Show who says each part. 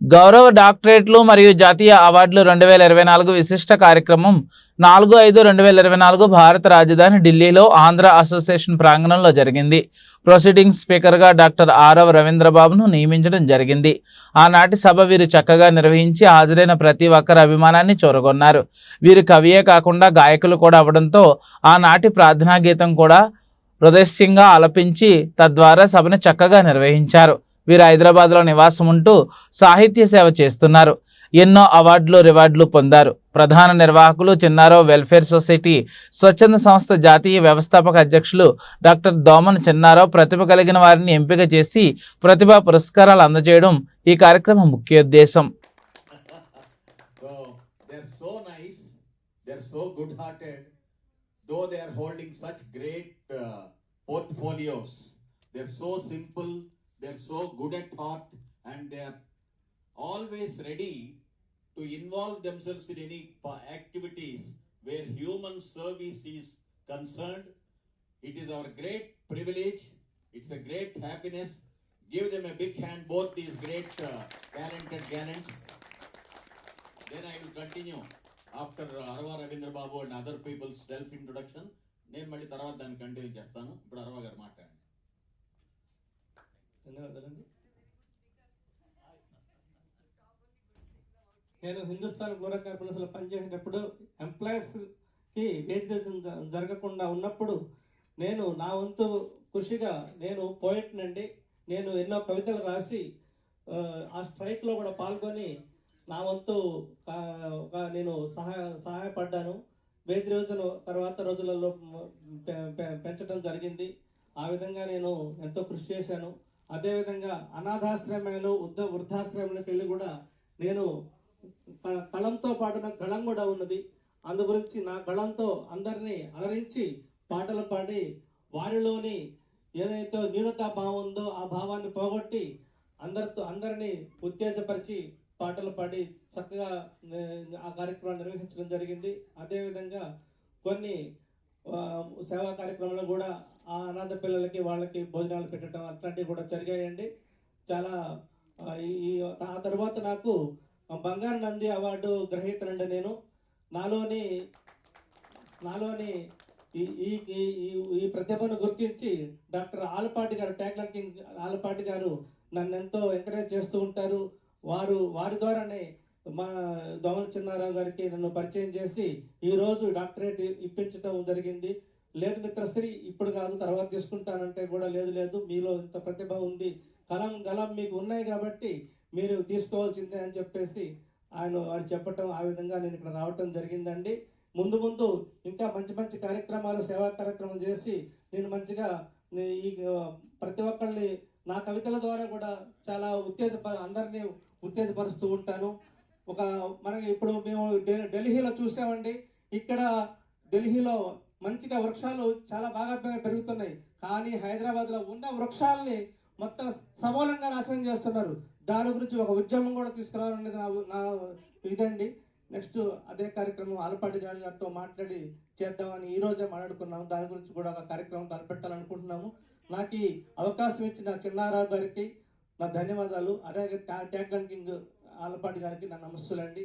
Speaker 1: గౌరవ డాక్టరేట్లు మరియు జాతీయ అవార్డులు రెండు వేల ఇరవై నాలుగు విశిష్ట కార్యక్రమం నాలుగు ఐదు రెండు వేల ఇరవై నాలుగు భారత రాజధాని ఢిల్లీలో ఆంధ్ర అసోసియేషన్ ప్రాంగణంలో జరిగింది. ప్రొసీడింగ్ స్పీకర్గా డాక్టర్ ఆరవ రవీంద్రబాబును నియమించడం జరిగింది. ఆనాటి సభ వీరు చక్కగా నిర్వహించి హాజరైన ప్రతి ఒక్కరి అభిమానాన్ని చూరగొన్నారు. వీరు కవియే కాకుండా గాయకులు కూడా అవడంతో ఆనాటి ప్రార్థనా గీతం కూడా హృదయస్యంగా ఆలపించి తద్వారా సభను చక్కగా నిర్వహించారు. వీరు హైదరాబాద్లో నివాసం ఉంటూ సాహిత్య సేవ చేస్తున్నారు. ఎన్నో అవార్డులు రివార్డులు పొందారు. ప్రధాన నిర్వాహకులు చిన్నారో వెల్ఫేర్ సొసైటీ స్వచ్ఛంద సంస్థ జాతీయ వ్యవస్థాపక అధ్యక్షులు డాక్టర్ దోమన్ చిన్నారో ప్రతిభ కలిగిన వారిని ఎంపిక చేసి ప్రతిభా పురస్కారాలు అందజేయడం ఈ కార్యక్రమం ముఖ్యోద్దేశం
Speaker 2: ఉద్దేశం. Though they are holding such great uh, portfolios. They're so simple, they're so good at heart, and they're always ready to involve themselves in any pa- activities where human service is concerned. It is our great privilege, it's a great happiness. Give them a big hand, both these great uh, talented gallants. Then I will continue after Arava Ravindra Babu and other peoples self introduction నేను మళ్ళీ తర్వాత దాన్ని continue చేస్తాను ఇప్పుడు అరవా గారు మాట్లాడండి
Speaker 3: ధన్యవాదాలండి నేను హిందుస్థాన్ గోరా కార్పొరేషన్లో పనిచేసేటప్పుడు ఎంప్లాయీస్కి వేతనం జ- జరగకుండా ఉన్నప్పుడు నేను నా వంతు కృషిగా నేను పోయిట్ నేను ఎన్నో కవితలు రాసి ఆ, స్ట్రైక్లో కూడా పాల్గొని నా వంతు ఒక నేను సహాయ సహాయపడ్డాను. వేది రోజుల తర్వాత రోజులలో పెంచడం జరిగింది. ఆ విధంగా నేను ఎంతో కృషి చేశాను. అదేవిధంగా అనాథాశ్రమాలు వృద్ధ వృద్ధాశ్రమాలకు వెళ్ళి కూడా నేను కళంతో పాటు నాకు గళం కూడా ఉన్నది. అందు గురించి నా గళంతో అందరినీ అలరించి పాటలు పాడి వారిలోని ఏదైతే న్యూనతా భావం ఉందో ఆ భావాన్ని పోగొట్టి అందరితో అందరినీ ఉత్తేజపరిచి పాటలు పాడి చక్కగా ఆ కార్యక్రమాన్ని నిర్వహించడం జరిగింది. అదేవిధంగా కొన్ని సేవా కార్యక్రమాలు కూడా ఆ అనాథ పిల్లలకి వాళ్ళకి భోజనాలు పెట్టడం అట్లాంటివి కూడా జరిగాయండి. చాలా ఈ ఆ తర్వాత నాకు బంగారు నంది అవార్డు గ్రహీతనండి నేను. నాలోని నాలోని ఈ ఈ ఈ- ప్రతిభను గుర్తించి డాక్టర్ ఆలపాటి గారు ట్యాక్లర్ కింగ్ ఆలపాటి గారు నన్ను ఎంతో ఎంకరేజ్ చేస్తూ ఉంటారు. వారు వారి ద్వారానే మా దోమల చిన్నారావు గారికి నన్ను పరిచయం చేసి ఈరోజు డాక్టరేట్ ఇప్పించడం జరిగింది. లేదు మిత్రశ్రీ ఇప్పుడు కాదు తర్వాత తీసుకుంటానంటే కూడా లేదు లేదు మీలో ఇంత ప్రతిభ ఉంది కలం గలం మీకు ఉన్నాయి కాబట్టి మీరు తీసుకోవాల్సిందే అని చెప్పేసి ఆయన వారు చెప్పటం ఆ విధంగా నేను ఇక్కడ రావటం జరిగిందండి. ముందు ముందు ఇంకా మంచి మంచి కార్యక్రమాలు సేవా కార్యక్రమం చేసి నేను మంచిగా ఈ ప్రతి ఒక్కరిని నా కవితల ద్వారా కూడా చాలా ఉత్తేజ అందరినీ ఉత్తేజపరుస్తూ ఉంటాను. ఒక మనకి ఇప్పుడు మేము ఢిల్లీలో చూసామండి. ఇక్కడ ఢిల్లీలో మంచిగా వృక్షాలు చాలా బాగా పెరుగుతున్నాయి. కానీ హైదరాబాద్లో ఉన్న వృక్షాలని మొత్తం సమూలంగా నాశనం చేస్తున్నారు. దాని గురించి ఒక ఉద్యమం కూడా తీసుకురావాలనేది నా నా ఇదండి. నెక్స్ట్ అదే కార్యక్రమం ఆలపాటి గారి గారితో మాట్లాడి చేద్దామని ఈ రోజే మాట్లాడుకున్నాము. దాని గురించి కూడా ఒక కార్యక్రమం తలపెట్టాలనుకుంటున్నాము. నాకు ఈ అవకాశం ఇచ్చిన చిన్నారావు గారికి నా ధన్యవాదాలు. అలాగే ట్యాగ్ ట్యాగ్ కింగ్ ఆలపాటి గారికి నా నమస్తులండి